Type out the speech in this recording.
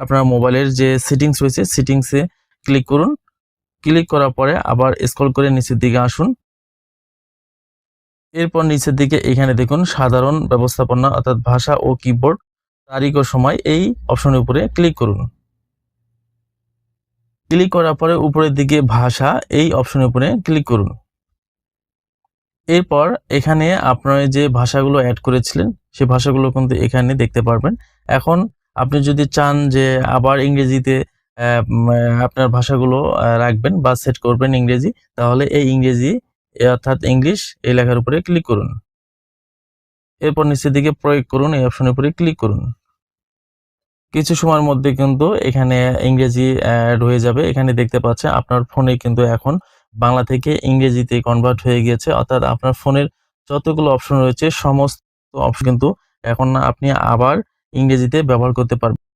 আপনার মোবাইলের যে সেটিংস রয়েছে সেটিংসে ক্লিক করুন। ক্লিক করার পরে আবার স্ক্রল করে নিচের দিকে আসুন। এরপর নিচের দিকে এখানে দেখুন, সাধারণ ব্যবস্থাপনা অর্থাৎ ভাষা ও কিবোর্ড তারিখ ও সময় এই অপশনের উপরে ক্লিক করুন। ক্লিক করার পরে উপরের দিকে ভাষা এই অপশনের উপরে ক্লিক করুন। এরপর এখানে আপনার যে ভাষাগুলো অ্যাড করেছিলেন সেই ভাষাগুলো কিন্তু এখানে দেখতে পারবেন। এখন আপনি যদি চান যে আবার ইংরেজিতে আপনার ভাষাগুলো রাখবেন বা সেট করবেন ইংরেজি, তাহলে এই ইংরেজি অর্থাৎ ইংলিশ, এই লেখার উপরে ক্লিক করুন। এরপর নিচের দিকে প্রয়োগ করুন, এই অপশনের উপরে ক্লিক করুন। কিছু সময়ের মধ্যে কিন্তু এখানে ইংরেজি অ্যাড হয়ে যাবে। এখানে দেখতে পাচ্ছেন আপনার ফোনে কিন্তু এখন বাংলা থেকে ইংরেজিতে কনভার্ট হয়ে গিয়েছে। অর্থাৎ আপনার ফোনের যতগুলো অপশন রয়েছে, সমস্ত অপশন কিন্তু এখন আপনি আবার ইংরেজিতে ব্যবহার করতে পারবেন